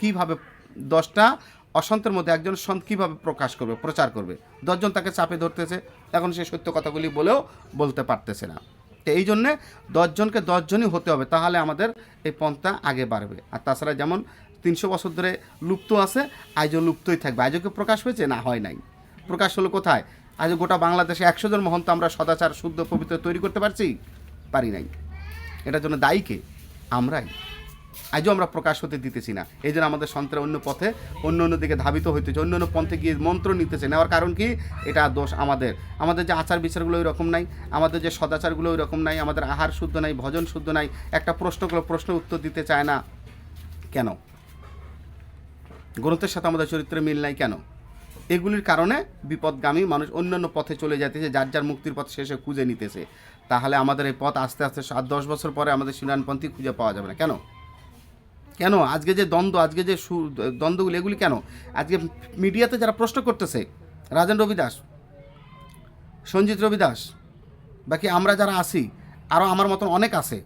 কীভাবে দশটা অসন্তের মধ্যে একজন সন্ত কীভাবে প্রকাশ করবে, প্রচার করবে? দশজন তাকে চাপে ধরতেছে, এখন সে সত্য কথাগুলি বলেও বলতে পারতেছে না। তো এই জন্যে দশজনকে দশজনই হতে হবে, তাহলে আমাদের এই পন্থা আগে বাড়বে। আর তাছাড়া যেমন তিনশো বছর ধরে লুপ্ত আছে, আজও লুপ্তই থাকবে। আজও কি প্রকাশ হয়েছে? না, হয় নাই। প্রকাশ হলো কোথায়? আজ গোটা বাংলাদেশে একশো জন মহন্ত আমরা সদাচার, শুদ্ধ, পবিত্র তৈরি করতে পারছি? পারি নাই। এটার জন্য দায়ী কে? আমরাই। আজও আমরা প্রকাশ হতে দিতেছি না। এই জন্য আমাদের সন্তান অন্য পথে, অন্য অন্য দিকে ধাবিত হইতেছে, অন্য অন্য পন্থে গিয়ে মন্ত্র নিতেছে। নেওয়ার কারণ কি? এটা দোষ আমাদের। আমাদের যে আচার বিচারগুলো ওই রকম নাই, আমাদের যে সদাচারগুলো ওই রকম নাই, আমাদের আহার শুদ্ধ নাই, ভজন শুদ্ধ নাই, একটা প্রশ্নগুলো প্রশ্ন উত্তর দিতে চায় না। কেন? গ্রন্থের সাথে আমাদের চরিত্রে মিল নাই কেন? এগুলির কারণে বিপদগামী মানুষ অন্যান্য পথে চলে যাইতেছে, যার যার মুক্তির পথ শেষে খুঁজে নিতেছে। তাহলে আমাদের এই পথ আস্তে আস্তে সাত, দশ বছর পরে আমাদের শিলানপন্থী খুঁজে পাওয়া যাবে না। কেন? কেন? আজকে যে দ্বন্দ্ব, আজকে যে সু- দ্বন্দ্বগুলি, এগুলি কেন? আজকে মিডিয়াতে যারা প্রশ্ন করতেছে রাজেন রবি দাস সঞ্জিত রবি দাস বাকি আমরা যারা আছি আরও আমার মতন অনেক আছে।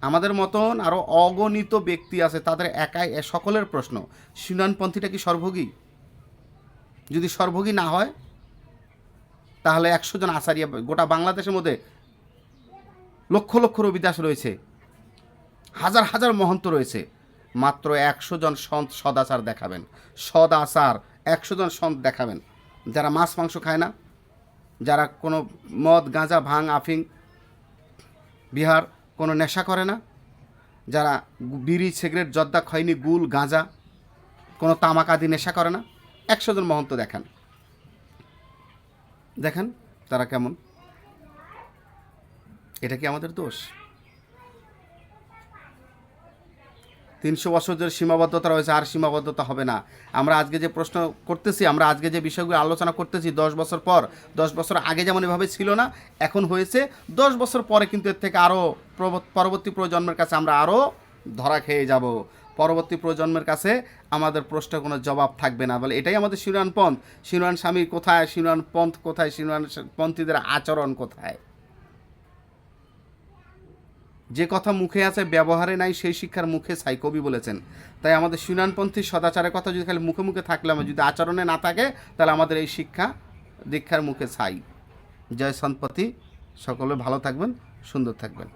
আমাদের মতন আরও অগণিত ব্যক্তি আছে, তাদের একাই সকলের প্রশ্ন। সুনানপন্থীটা কি সর্বভোগী? যদি সর্বভোগী না হয়, তাহলে একশো জন আচারিয়া, গোটা বাংলাদেশের মধ্যে লক্ষ লক্ষ রবিদাস রয়েছে। হাজার হাজার মহন্ত রয়েছে। মাত্র একশো জন সন্ত সদাচার দেখাবেন। সদাচার, একশো জন সন্ত দেখাবেন। যারা মাছ মাংস খায় না, যারা কোনো মদ, গাঁজা, ভাং, আফিং, বিহার কোনো নেশা করে না, যারা বিড়ি, সিগারেট, জর্দা খৈনি গুল, গাঁজা কোনো তামাক আদি নেশা করে না, একশো জন মহন্ত দেখান। দেখেন তারা কেমন। এটা কি আমাদের দোষ? তিনশো বছর ধরে সীমাবদ্ধতা রয়েছে, আর সীমাবদ্ধতা হবে না। আমরা আজকে যে প্রশ্ন করতেছি, আমরা আজকে যে বিষয়গুলো আলোচনা করতেছি, দশ বছর পর, দশ বছর আগে যেমন এভাবে ছিল না, এখন হয়েছে, দশ বছর পরে কিন্তু এর থেকে আরও পরবর্তী প্রজন্মের কাছে আমরা আরও ধরা খেয়ে যাব। পরবর্তী প্রজন্মের কাছে আমাদের প্রশ্নের কোনো জবাব থাকবে না বলে। এটাই আমাদের শিরোয়ান পন্থ শিরোয়ান স্বামী কোথায়? শিরোয়ান পন্থ কোথায়? শিরোয়ান পন্থীদের আচরণ কোথায়? যে কথা মুখে আছে, ব্যবহারে নাই, সেই শিক্ষার মুখে সাই কবি বলেছেন। তাই আমাদের সুনানপন্থী সদাচারের কথা যদি খালি মুখে মুখে থাকলে আমার, যদি আচরণে না থাকে, তাহলে আমাদের এই শিক্ষা দীক্ষার মুখে ছাই। জয় সন্তপতি, সকলে ভালো থাকবেন, সুন্দর থাকবেন।